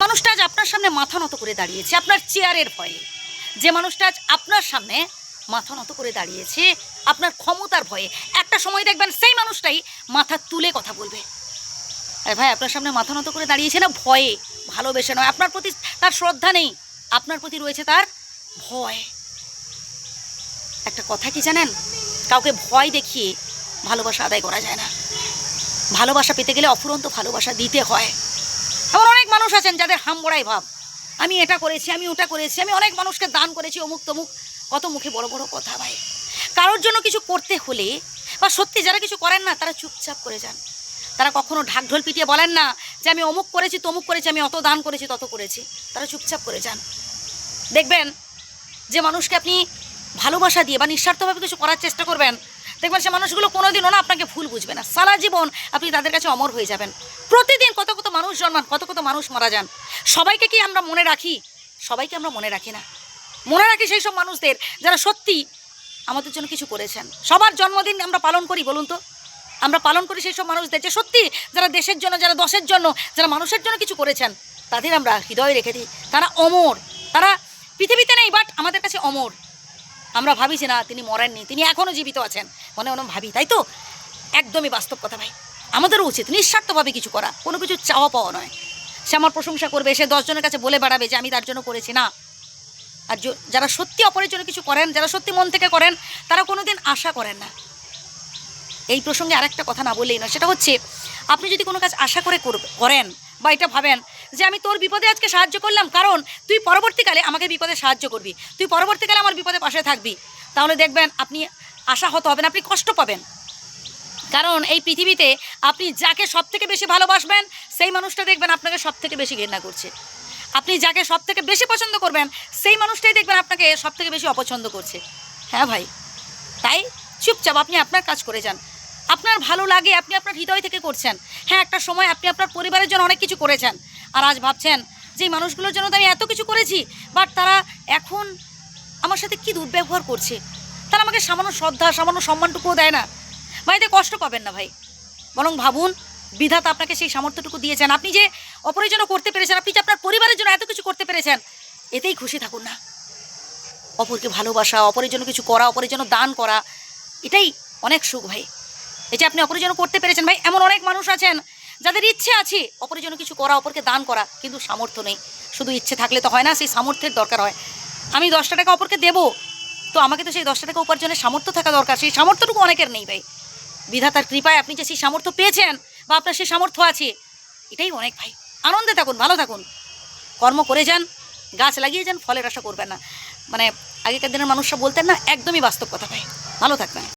মানুষটা আজ আপনার সামনে মাথা নত করে দাঁড়িয়েছে, আপনার চেয়ারের ভয়ে। যে মানুষটা আজ আপনার সামনে মাথা নত করে দাঁড়িয়েছে, আপনার ক্ষমতার ভয়ে। একটা সময় দেখবেন সেই মানুষটাই মাথা তুলে কথা বলবে। আরে ভাই, আপনার সামনে মাথা নত করে দাঁড়িয়েছে না ভয়ে? ভালোবেসে নয়। আপনার প্রতি তার শ্রদ্ধা নেই। আপনার প্রতি রয়েছে তার ভয়। একটা কথা কি জানেন? কাউকে ভয় দেখিয়ে ভালোবাসা আদায় করা যায় না। ভালোবাসা পেতে গেলে অফুরন্ত ভালোবাসা দিতে হয়। মানুষ আছেন যাদের হামবড়াই ভাব। আমি এটা করেছি, আমি ওটা করেছি, আমি অনেক মানুষকে দান করেছি, অমুক তমুক। কত মুখে বড় বড় কথা ভাই। কারোর জন্য কিছু করতে হলে বা সত্যি যারা কিছু করেন না, তারা চুপচাপ করে যান। তারা কখনো ঢাকঢোল পিটিয়ে বলেন না যে আমি অমুক করেছি, তমুক করেছি, আমি অত দান করেছি, তত করেছি। তারা চুপচাপ করে যান। দেখবেন, যে মানুষকে আপনি ভালোবাসা দিয়ে বা নিঃস্বার্থভাবে কিছু করার চেষ্টা করবেন দেখবেন সে মানুষগুলো কোনোদিনও না আপনাকে ভুল বুঝবে না। সারা জীবন আপনি তাদের কাছে অমর হয়ে যাবেন। প্রতিদিন কত কত মানুষ জন্মান, কত কত মানুষ মারা যান। সবাইকে কি আমরা মনে রাখি? সবাইকে আমরা মনে রাখি না। মনে রাখি সেই সব মানুষদের যারা সত্যি আমাদের জন্য কিছু করেছেন। সবার জন্মদিন আমরা পালন করি, বলুন তো। আমরা পালন করি সেই সব মানুষদের। যে সত্যি যারা দেশের জন্য, যারা দশের জন্য, যারা মানুষের জন্য কিছু করেছেন, তাদের আমরা হৃদয়ে রেখে দিই। তারা অমর। তারা পৃথিবীতে নেই বাট আমাদের কাছে অমর। আমরা ভাবি যে না, তিনি মরেননি, তিনি এখনও জীবিত আছেন। মনে মনে ভাবি, তাই তো? একদমই বাস্তব কথা ভাই। আমাদেরও উচিত নিঃস্বার্থভাবে কিছু করা, কোনো কিছু চাওয়া পাওয়া নয়। সে আমার প্রশংসা করবে, সে দশজনের কাছে বলে বেড়াবে যে, আমি তার জন্য করেছি। না। আর যারা সত্যি অপরের জন্য কিছু করেন, যারা সত্যি মন থেকে করেন, তারা কোনো দিন আশা করেন না। এই প্রসঙ্গে আরেকটা কথা না বললেই না সেটা হচ্ছে, আপনি যদি কোনো কাজ আশা করে করেন বা এটা ভাবেন যে আমি তোর বিপদে আজকে সাহায্য করলাম, কারণ তুই পরবর্তীকালে আমাকে বিপদে সাহায্য করবি। তুই পরবর্তীকালে আমার বিপদে পাশে থাকবি। তাহলে দেখবেন, আপনি আশা হতে হবেন, আপনি কষ্ট পাবেন। কারণ এই পৃথিবীতে আপনি যাকে সব থেকে বেশি ভালোবাসবেন, সেই মানুষটা দেখবেন আপনাকে সব থেকে বেশি ঘৃণা করছে। আপনি যাকে সব থেকে বেশি পছন্দ করবেন, সেই মানুষটাই দেখবেন আপনাকে সব থেকে বেশি অপছন্দ করছে। হ্যাঁ ভাই? তাই চুপচাপ আপনি আপনার কাজ করে যান। আপনার ভালো লাগে, আপনি আপনার হৃদয় থেকে করছেন। হ্যাঁ একটা সময় আপনি আপনার পরিবারের জন্য অনেক কিছু করেছেন। আর আজ ভাবছেন যে মানুষগুলোর জন্য তো আমি এত কিছু করেছি বাট তারা এখন আমার সাথে কি দুর্ব্যবহার করছে? তারা আমাকে সামান্য শ্রদ্ধা, সামান্য সম্মানটুকুও দেয় না। ভাই, এতে কষ্ট পাবেন না ভাই। বরং ভাবুন, বিধাতা আপনাকে সেই সামর্থ্যটুকু দিয়েছেন। আপনি যে অপরের করতে পেরেছেন, আপনি যে আপনার পরিবারের জন্য এত কিছু করতে পেরেছেন, এতেই খুশি থাকুন না। অপরকে ভালোবাসা অপরের জন্য কিছু করা অপরের জন্য দান করা, এটাই অনেক সুখ ভাই। এটা আপনি অপরের জন্য করতে পেরেছেন ভাই, এমন অনেক মানুষ আছেন যাদের ইচ্ছে আছে, অপরের জন্য কিছু করা, অপরকে দান করা, কিন্তু সামর্থ্য নেই। শুধু ইচ্ছে থাকলে তো হয় না, সেই সামর্থ্যের দরকার হয়। আমি দশটা টাকা অপরকে দেবো, তো আমাকে তো সেই দশটা টাকা উপার্জনের সামর্থ্য থাকা দরকার। সেই সামর্থ্যটুকু অনেকের নেই ভাই। বিধাতার কৃপায় আপনি যে সেই সামর্থ্য পেয়েছেন, বা আপনার সেই সামর্থ্য আছে, এটাই অনেক ভাই। আনন্দে থাকুন, ভালো থাকুন। কর্ম করে যান, গাছ লাগিয়ে যান, ফলের আশা করবেন না। মানে আগেকার দিনের মানুষরা বলতেন না, একদমই বাস্তব কথা ভাই। ভালো থাকবেন।